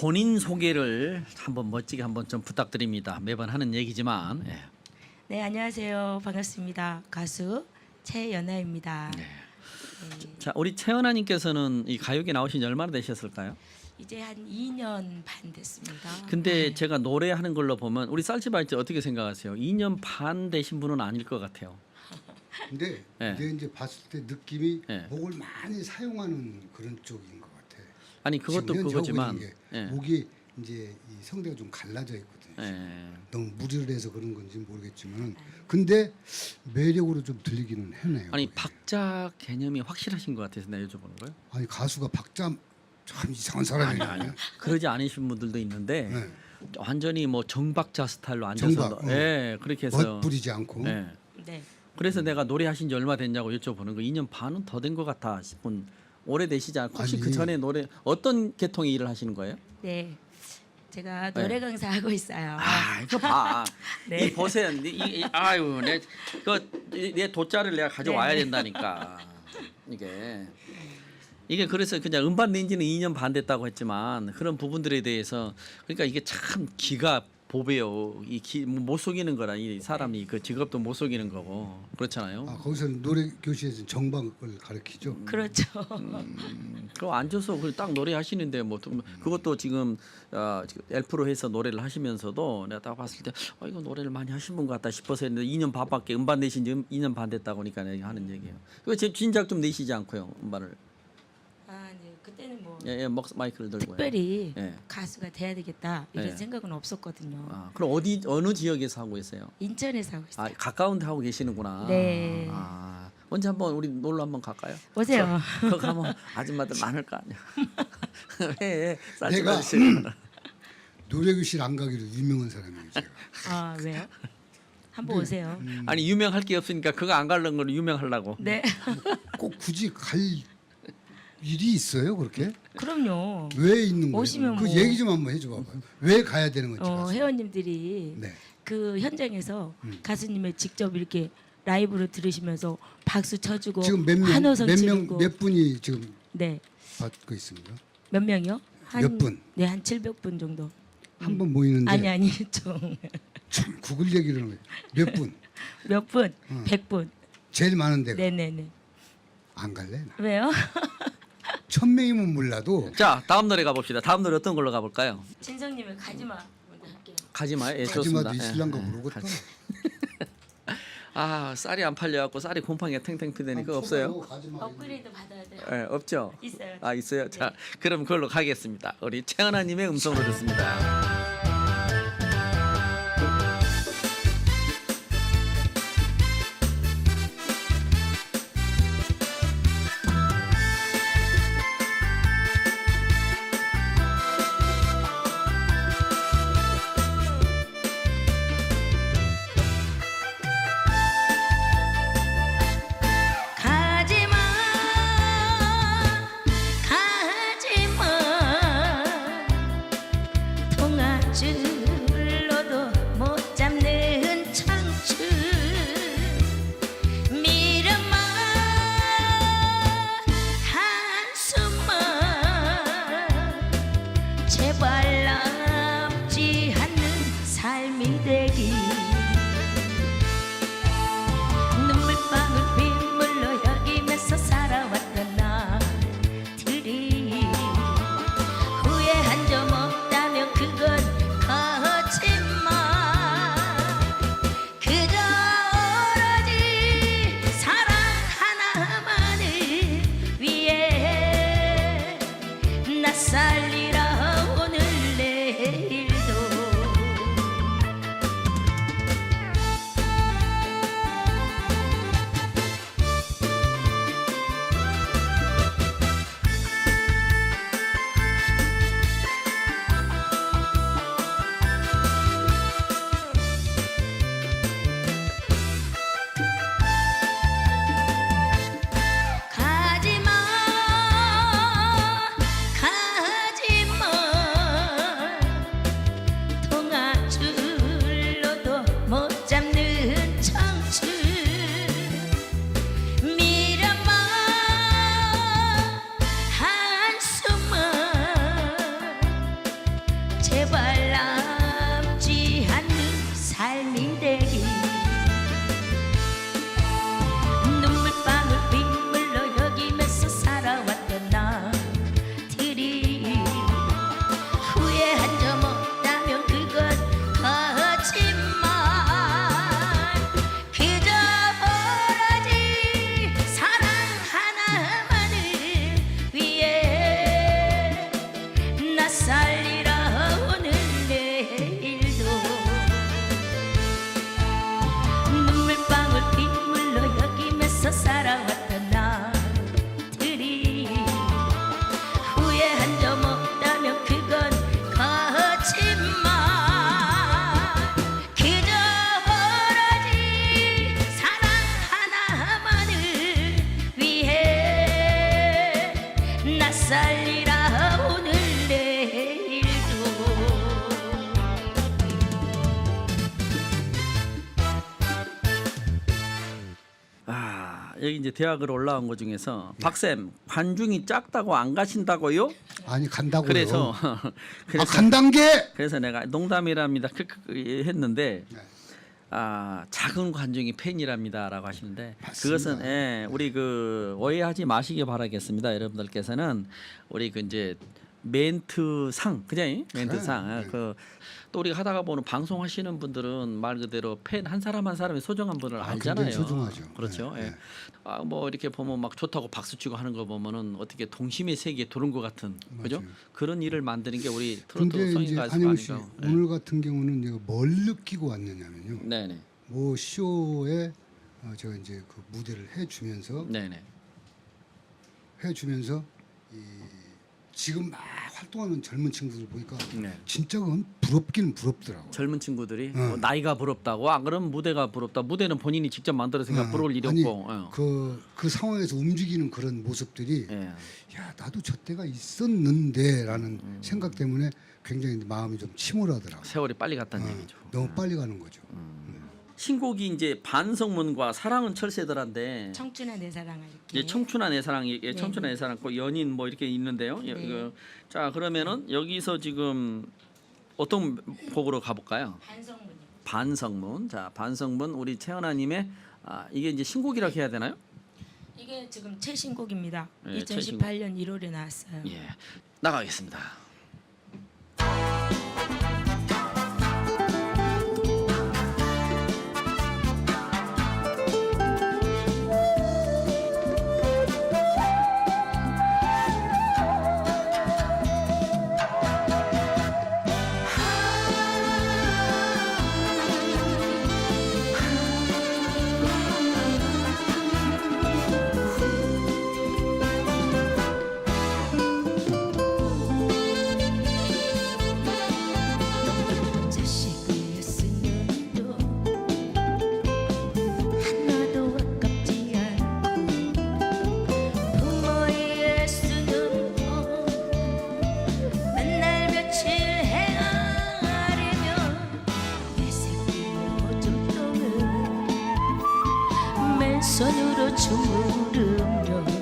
본인 소개를 한번 멋지게 한번 좀 부탁드립니다. 매번 하는 얘기지만 예. 네 안녕하세요 반갑습니다 가수 최연아입니다. 네. 네, 자 우리 최연아 님께서는 이 가요계 나오신 지 얼마나 되셨을까요? 이제 한 2년 반 됐습니다. 근데 네. 제가 노래하는 걸로 보면 우리 쌀치발찌 어떻게 생각하세요? 2년 반 되신 분은 아닐 것 같아요. 근데 예. 내가 이제 봤을 때 느낌이 예. 목을 많이 사용하는 그런 쪽인 아. 아니 그것도 지금 그거지만 게 예. 목이 이제 이 성대가 좀 갈라져 있거든요. 예. 너무 무리를 해서 그런 건지 모르겠지만, 근데 매력으로 좀 들리기는 해네요. 아니 그게. 박자 개념이 확실하신 것 같아서 내가 여쭤보는 거예요. 아니 가수가 박자 참 이상한 사람이네. 그러지 않으신 분들도 있는데 네. 완전히 뭐 정박자 스타일로 앉아서 정박, 어. 예 그렇게 해서 멋부리지 않고. 예. 네. 그래서 내가 노래하신 지 얼마 됐냐고 여쭤보는 거 2년 반은 더 된 것 같아 싶은 오래되시지 않고 혹시 아니. 그 전에 노래 어떤 계통의 일을 하시는 거예요? 네. 제가 노래 강사 하고 있어요. 아 이거 봐. 네. 이 보세요. 이, 이, 아유 내그내 돗자를 내가 가져와야 네, 네. 된다니까 이게 이게 그래서 그냥 음반 낸 지는 2년 반 됐다고 했지만 그런 부분들에 대해서 그러니까 이게 참 기가 보배요. 이못 속이는 거라 이 사람이 그 직업도 못 속이는 거고 그렇잖아요. 아 거기서는 노래 교실에서 정박을 가르치죠. 그렇죠. 그거 앉아서 그딱 노래 하시는데 뭐 또- 그것도 지금 어, 지금 엘프로 해서 노래를 하시면서도 내가 딱 봤을 때 어, 이거 노래를 많이 하신 분 같다 싶어서 했는데 2년 반밖에 음반 내신 지 2년 반 됐다고 하니까 내가 하는 얘기예요. 그거 제 진작 좀 내시지 않고요 음반을. 아, 네. 그때는 뭐 예, 예, 먹 마이크를 들고. 특별히 예. 가수가 돼야 되겠다 이런 예. 생각은 없었거든요. 아, 그럼 어디 어느 지역에서 하고 계세요? 인천에서 하고 있어요. 아, 가까운 데 하고 계시는구나. 네. 아, 언제 한번 우리 놀러 한번 갈까요? 오세요. 그거 가면 아줌마들 많을 거 아니야. 왜? 내가 쌀쌀하시 노래 교실 안 가기로 유명한 사람이에요. 제가. 아 왜요? 한번 오세요. 아니 유명할 게 없으니까 그거 안 가려는 걸 유명하려고. 네. 꼭 굳이 갈 일이 있어요 그렇게? 그럼요. 왜 있는 거예요? 오시면 그 뭐- 얘기 좀 한번 해줘 봐봐요. 왜 가야 되는 건지. 어, 가서. 회원님들이 네. 그 현장에서 음. 가수님을 직접 이렇게 라이브로 들으시면서 박수 쳐주고 지금 몇 명, 환호성 몇 명, 몇 분이 지금 네. 받고 있습니까? 몇 명이요? 한, 몇 분? 네, 한 700분 정도. 한 번 모이는데 아니 아니 좀몇참 구글 얘기를 하는 거예요. 몇 분? 분? 음. 100분. 제일 많은 데가 네, 네, 네. 안 갈래? 나. 왜요? 천 명이면 몰라도 자 다음 노래 가봅시다. 다음 노래 어떤 걸로 가볼까요? 진성님은 가지 마. 먼저 할게요. 가지마요. 예, 좋습니다. 가지마도 예, 있을란가 예, 모르겠다. 가지- 아 쌀이 안 팔려갖고 쌀이 곰팡이가 탱탱 피대니까 없어요. 가지마. 업그레이드 받아야 돼요. 예, 없죠. 있어요. 아 있어요. 자 그럼 그걸로 가겠습니다. 우리 최은아님의 음성으로 듣습니다. 이제 대학을 올라온 것 중에서 박쌤 관중이 작다고 안 가신다고요? 아니 간다고요. 그래서 아, 그래서 간단 게 그래서 내가 농담이랍니다. 크크 했는데 네. 아 작은 관중이 팬이랍니다라고 하시는데 맞습니다. 그것은 예, 우리 그 오해하지 마시기 바라겠습니다. 여러분들께서는 우리 그 이제 멘트상 그냥 멘트상 네. 예, 그 또 우리가 하다가 보는 방송하시는 분들은 말 그대로 팬 한 사람 한 사람의 소중한 분을 아, 알잖아요. 굉장히 소중하죠. 그렇죠. 네, 예. 네. 아, 뭐 이렇게 보면 막 좋다고 박수 치고 하는 거 보면은 어떻게 동심의 세계에 들어온 것 같은 그죠? 그런 일을 만드는 게 우리 트로트 성인 가수가 씨 아닌가. 예. 오늘 같은 경우는 내가 뭘 느끼고 왔느냐면요. 네네. 뭐 쇼에 어, 제가 이제 그 무대를 해주면서 네네. 해주면서 이 지금 막 활동하는 젊은 친구들 보니까 네. 진짜 그건 부럽긴 부럽더라고. 젊은 친구들이 어. 뭐 나이가 부럽다고 아 그럼 무대가 부럽다 무대는 본인이 직접 만들었으니까 어, 부러울 일이 아니, 없고 어. 그, 그 상황에서 움직이는 그런 모습들이 예. 야 나도 저 때가 있었는데라는 음. 생각 때문에 굉장히 마음이 좀 침울하더라고. 세월이 빨리 갔다는 어, 얘기죠. 너무 빨리 가는 거죠. 신곡이 이제 반성문과 사랑은 철새들한데 청춘한 내 사랑을 이렇게. 이제 청춘한 내 사랑, 예, 네. 청춘한 내 사랑, 고 연인 뭐 이렇게 있는데요. 예, 네. 그, 자 그러면은 여기서 지금 어떤 곡으로 가볼까요? 반성문이. 반성문. 자 반성문 우리 채연아님의 아, 이게 이제 신곡이라 고 해야 되나요? 이게 지금 최신곡입니다. 네, 2018년 1월에 나왔어요. 예, 나가겠습니다. 맨손으로 주무르며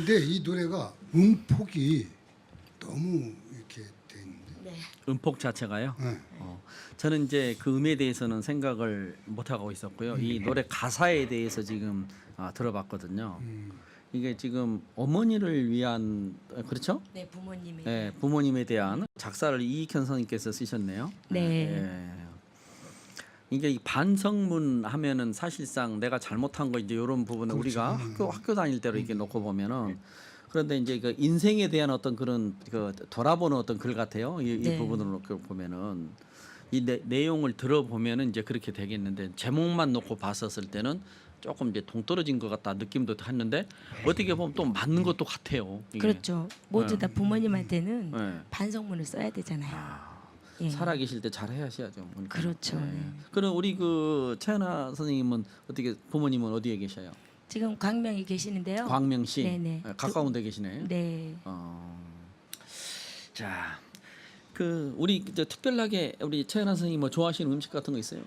근데 이 노래가 음폭이 너무 이렇게 돼 있는데. 네. 음폭 자체가요. 네. 어, 저는 이제 그 음에 대해서는 생각을 못 하고 있었고요. 이 노래 가사에 대해서 지금 아, 들어봤거든요. 음. 이게 지금 어머니를 위한 어, 그렇죠? 네 부모님이 예, 부모님에 대한 작사를 이익현 선생님께서 쓰셨네요. 네. 예. 이게 이 반성문 하면은 사실상 내가 잘못한 거 이제 이런 부분은 우리가 학교 학교 다닐 때로 이렇게 놓고 보면은 그런데 이제 그 인생에 대한 어떤 그런 그 돌아보는 어떤 글 같아요. 이, 이 네. 부분을 놓고 보면은 이 내, 내용을 들어보면은 이제 그렇게 되겠는데 제목만 놓고 봤었을 때는 조금 이제 동떨어진 것 같다 느낌도 했는데 어떻게 보면 또 맞는 것도 같아요. 이게. 그렇죠. 모두 네. 다 부모님한테는 네. 반성문을 써야 되잖아요. 예. 살아계실 때잘 하셔야죠. 그러니까. 그렇죠. 예. 네. 그럼 우리 그 최하나 선생님은 어떻게 부모님은 어디에 계셔요? 지금 광명에 계시는데요. 광명 시 네네. 예, 가까운 데 계시네. 네. 어. 자, 그 우리 저 특별하게 우리 최연아 선생님 뭐 좋아하시는 음식 같은 거 있어요?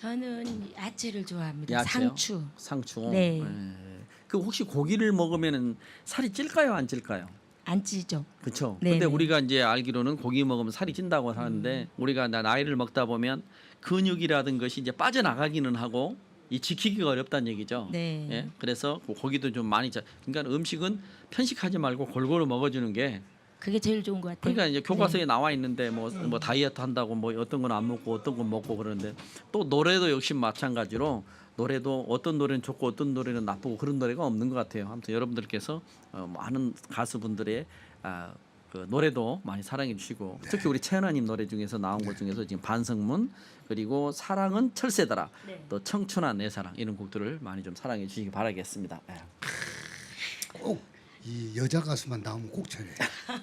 저는 야채를 좋아합니다. 야채요? 상추. 상추. 네. 예. 그 혹시 고기를 먹으면 살이 찔까요, 안 찔까요? 안 찌죠. 그렇죠. 근데 우리가 이제 알기로는 고기 먹으면 살이 찐다고 하는데 우리가 나- 나이를 먹다 보면 근육이라든 것이 이제 빠져나가기는 하고 이 지키기가 어렵다는 얘기죠. 네. 예? 그래서 그 고기도 좀 많이 자. 그러니까 음식은 편식하지 말고 골고루 먹어주는 게 그게 제일 좋은 것 같아요. 그러니까 이제 교과서에 네. 나와 있는데 뭐 뭐 다이어트 한다고 뭐 어떤 건 안 먹고 어떤 건 먹고 그러는데 또 노래도 역시 마찬가지로 노래도 어떤 노래는 좋고 어떤 노래는 나쁘고 그런 노래가 없는 것 같아요. 아무튼 여러분들께서 어, 많은 가수분들의 아, 그 노래도 많이 사랑해 주시고 특히 우리 채연아님 노래 중에서 나온 것 중에서 지금 반성문 그리고 사랑은 철새더라 네. 또 청춘한 내 사랑 이런 곡들을 많이 좀 사랑해 주시기 바라겠습니다. 예. 꼭이 여자 가수만 나오면 꼭 저래.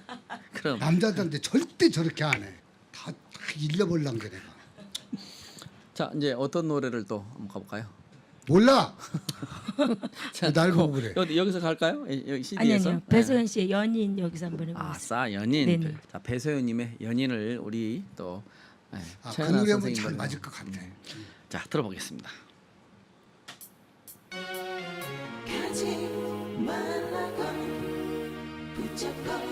그럼 남자들한테 절대 저렇게 안 해. 다, 다 일려볼란 게 내가. 자 이제 어떤 노래를 또 한번 가볼까요? 몰라. 자, 날 보고 그, 그래. 여기 여기서 갈까요? 예, 여기 아니 CD에서. 아니요. 배소연 씨의 연인 여기서 한번 해보겠습니다. 아 싸 연인. 네네. 자 배소연 님의 연인을 우리 또 예, 아, 그 최연아 노래면 선생님 잘 노래. 맞을 것 같아. 자 들어보겠습니다. 가지 말라고 붙잡고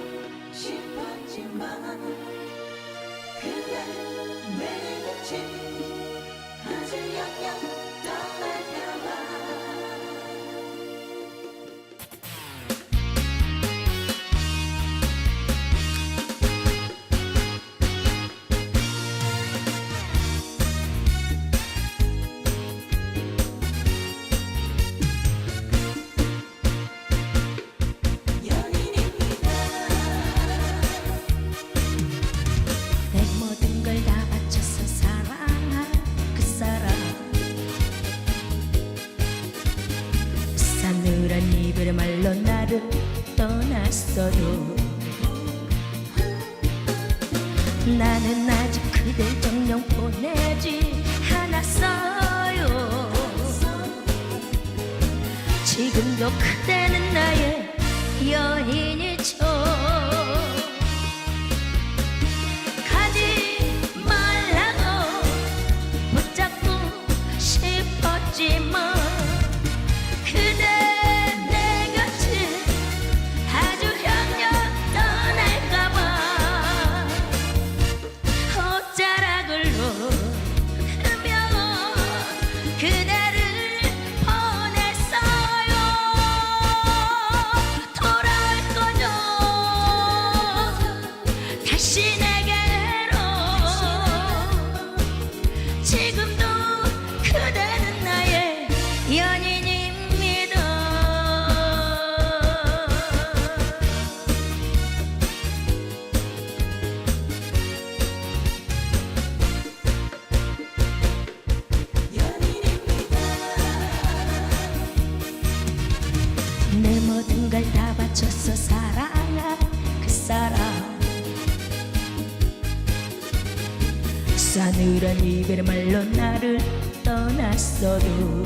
떠났어도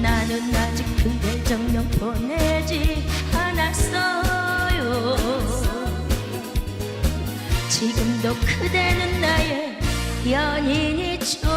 나는 아직 그댈 정녕 보내지 않았어요. 지금도 그대는 나의 연인이죠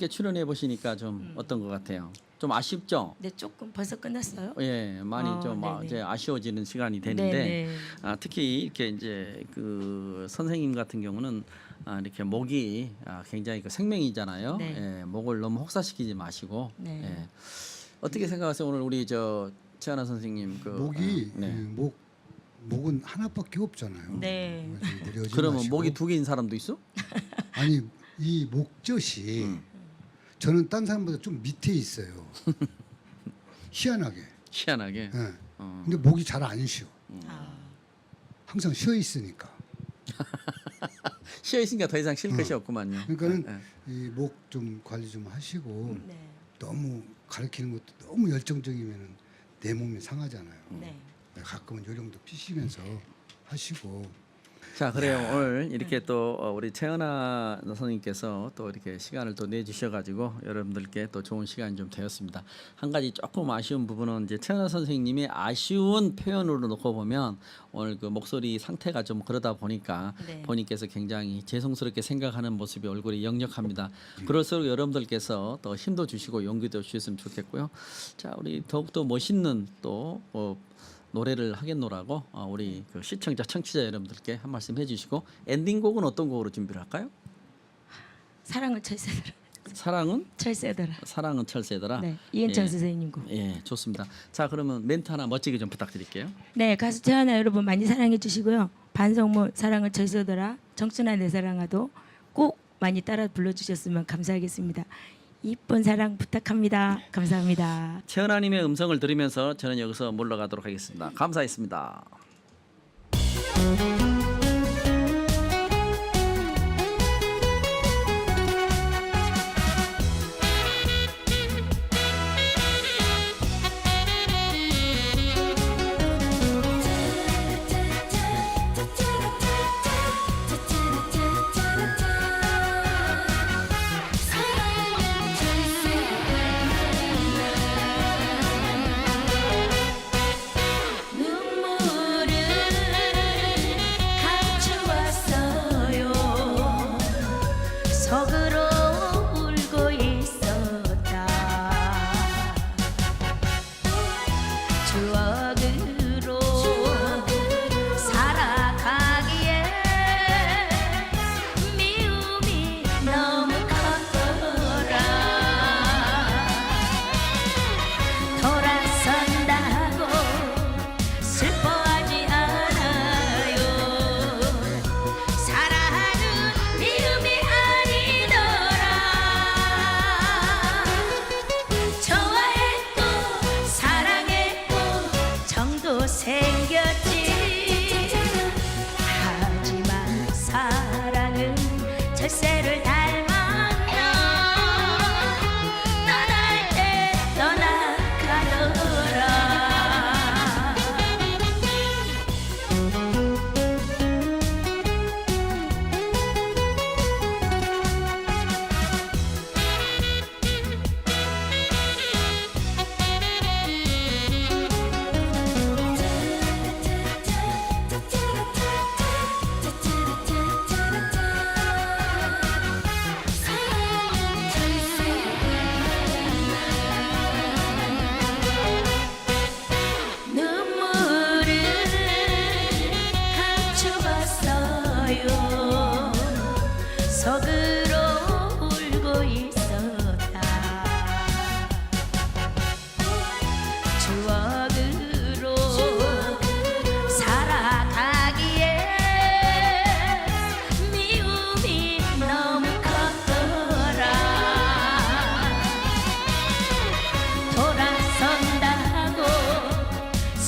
이렇게 출연해 보시니까 좀 음. 어떤 것 같아요? 좀 아쉽죠? 네, 조금 벌써 끝났어요. 예, 많이 아, 좀 아, 네네. 이제 아쉬워지는 시간이 되는데 네네. 아, 특히 이렇게 이제 그 선생님 같은 경우는 아, 이렇게 목이 아, 굉장히 그 생명이잖아요. 네. 예, 목을 너무 혹사시키지 마시고 네. 예. 어떻게 생각하세요? 오늘 우리 저 최하나 선생님 그 목이 아, 네. 예, 목 목은 하나밖에 없잖아요. 네. 그러면 마시고. 목이 두 개인 사람도 있어? 아니 이 목젖이 음. 저는 딴 사람보다 좀 밑에 있어요. 희한하게. 희한하게. 예. 어. 근데 목이 잘 안 쉬어. 아, 항상 쉬어 있으니까. 쉬어 있으니까 더 이상 쉴 것이 없구만요. 그러니까는 예, 이목 좀 관리 좀 하시고 네. 너무 가르치는 것도 너무 열정적이면 내 몸이 상하잖아요. 네. 가끔은 요령도 피시면서 하시고 자 그래요 오늘 이렇게 또 어, 우리 최은아 선생님께서 또 이렇게 시간을 또 내주셔가지고 여러분들께 또 좋은 시간이 좀 되었습니다. 한 가지 조금 아쉬운 부분은 이제 최은아 선생님의 아쉬운 표현으로 놓고 보면 오늘 그 목소리 상태가 좀 그러다 보니까 네. 본인께서 굉장히 죄송스럽게 생각하는 모습이 얼굴이 역력합니다. 그럴수록 여러분들께서 더 힘도 주시고 용기도 주셨으면 좋겠고요. 자 우리 더욱더 멋있는 또 어, 노래를 하겠노라고 어, 우리 그 시청자 청취자 여러분들께 한 말씀 해주시고 엔딩곡은 어떤 곡으로 준비를 할까요? 사랑은 철새더라. 사랑은 철새더라. 사랑은 철새더라. 네. 이은창 예. 선생님 곡. 예, 좋습니다. 자 그러면 멘트 하나 멋지게 좀 부탁드릴게요. 네, 가수 태연아 여러분 많이 사랑해 주시고요. 반성문 사랑을 철새더라. 정춘아 내 사랑아도 꼭 많이 따라 불러주셨으면 감사하겠습니다. 이쁜 사랑 부탁합니다. 감사합니다. 최은아님의 음성을 들으면서 저는 여기서 물러가도록 하겠습니다. 감사했습니다.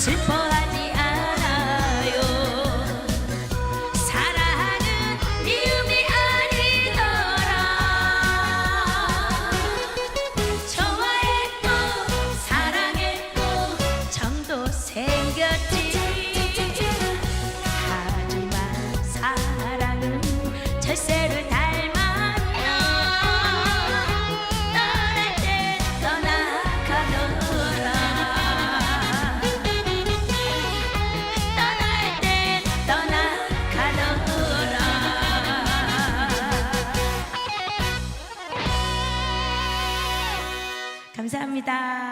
se. 감사합니다.